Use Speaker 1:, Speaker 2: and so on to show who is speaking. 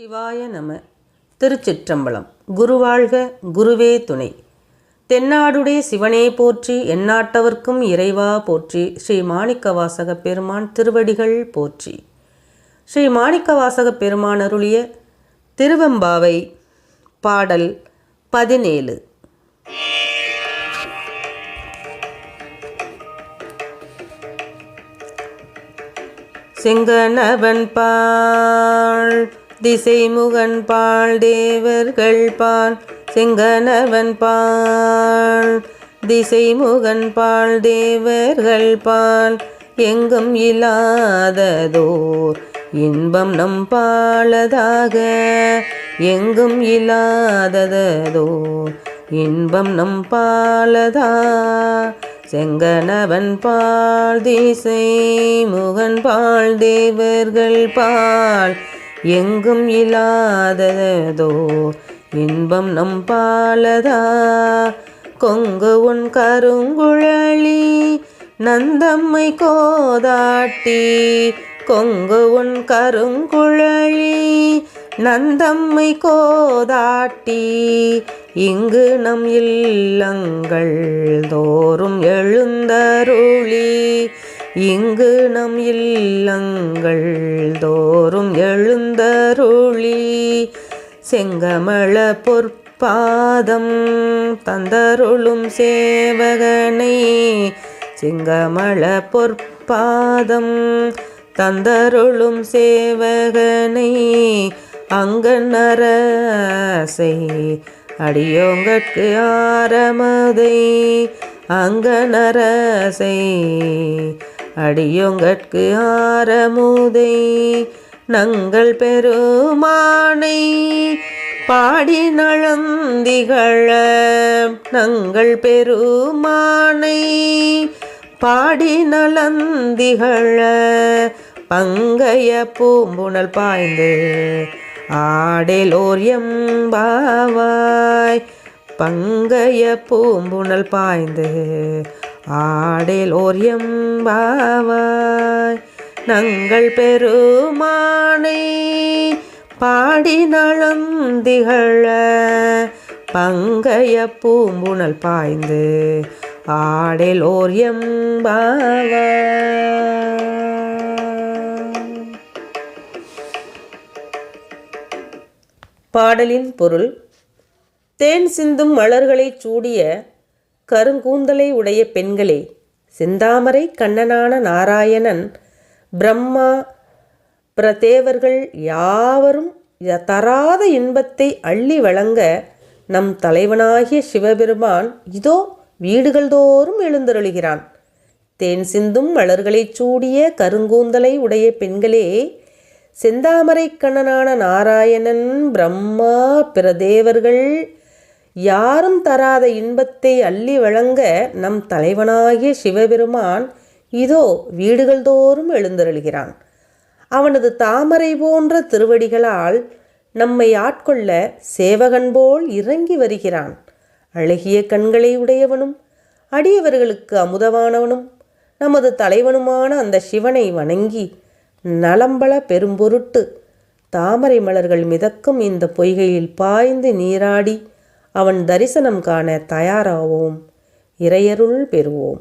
Speaker 1: சிவாய நம. திருச்சிற்றம்பலம். குருவாழ்க குருவே துணை. தென்னாடுடைய சிவனே போற்றி எந்நாட்டவர்க்கும் இறைவா போற்றி ஸ்ரீ மாணிக்கவாசக பெருமான் திருவடிகள் போற்றி. ஸ்ரீ மாணிக்கவாசக பெருமான் அருளிய திருவெம்பாவை பாடல் பதினேழு. செங்கனவன் பா திசைமுகன் பால் தேவர்கள் பால் செங்கனவன் பால். திசைமுகன் பால் தேவர்கள் பால் எங்கும் இல்லாததோர் இன்பம் நம் பாலதாக. எங்கும் இல்லாததோர் இன்பம் நம் பாலதா. செங்கனவன் பால் திசை முகன் பால் தேவர்கள் பால் எங்கும் இல்லாததோ இன்பம் நம் பாலதா. கொங்கு உன் கருங்குழலி நந்தம்மை கோதாட்டி. கொங்கு உன் கருங்குழலி நந்தம்மை கோதாட்டி. இங்கு நம் இல்லங்கள் தோறும் எழுந்தருளி. இங்கு நம் இல்லங்கள் தோ செங்கமள பொற்பாதம் தந்தருளும் சேவகனை. செங்கமள பொற்பாதம் தந்தருளும் சேவகனை. அங்கனரசை அடியோங்கட்கு ஆரமதை. அங்கனரசை அடியோங்கட்கு ஆரமுதை. நங்கள் பெருமானை பாடி நழந்திகள நங்கள் பெருமானை பாடி நலந்திகள பங்கைய பூம்புணல் பாய்ந்து ஆடேலோர் எம்பாவாய். பங்கைய பூம்புணல் பாய்ந்து ஆடேலோர் எம்பாவாய். நங்கள் பெருமானை பாடி நலந்திகழ பங்கைய பூம்புணல் பாய்ந்து ஆடேலோர் எம்பாவாய் பாடலின் பொருள் தேன் சிந்தும் மலர்களைச் சூடிய கருங்கூந்தலை உடைய பெண்களே செந்தாமரை கண்ணனான நாராயணன் பிரம்மா பிரதேவர்கள் யாவரும் தராத இன்பத்தை அள்ளி வழங்க நம் தலைவனாகிய சிவபெருமான் இதோ வீடுகள் தோறும் எழுந்தருளுகிறான். தேன் சிந்தும் மலர்களைச் சூடிய கருங்கூந்தலை உடைய பெண்களே செந்தாமரை கண்ணனான நாராயணன் பிரம்மா பிரதேவர்கள் யாரும் தராத இன்பத்தை அள்ளி வழங்க நம் தலைவனாகிய சிவபெருமான் இதோ வீடுகள் தோறும் எழுந்தருளுகிறான். அவனது தாமரை போன்ற திருவடிகளால் நம்மை ஆட்கொள்ள சேவகன் போல் இறங்கி வருகிறான். அழகிய கண்களை உடையவனும் அடியவர்களுக்கு அமுதவானவனும் நமது தலைவனுமான அந்த சிவனை வணங்கி நலம்பல பெரும்பொருட்டு தாமரை மலர்கள் மிதக்கும் இந்த பொய்கையில் பாய்ந்து நீராடி அவன் தரிசனம் காண தயாராவோம். இறையருள் பெறுவோம்.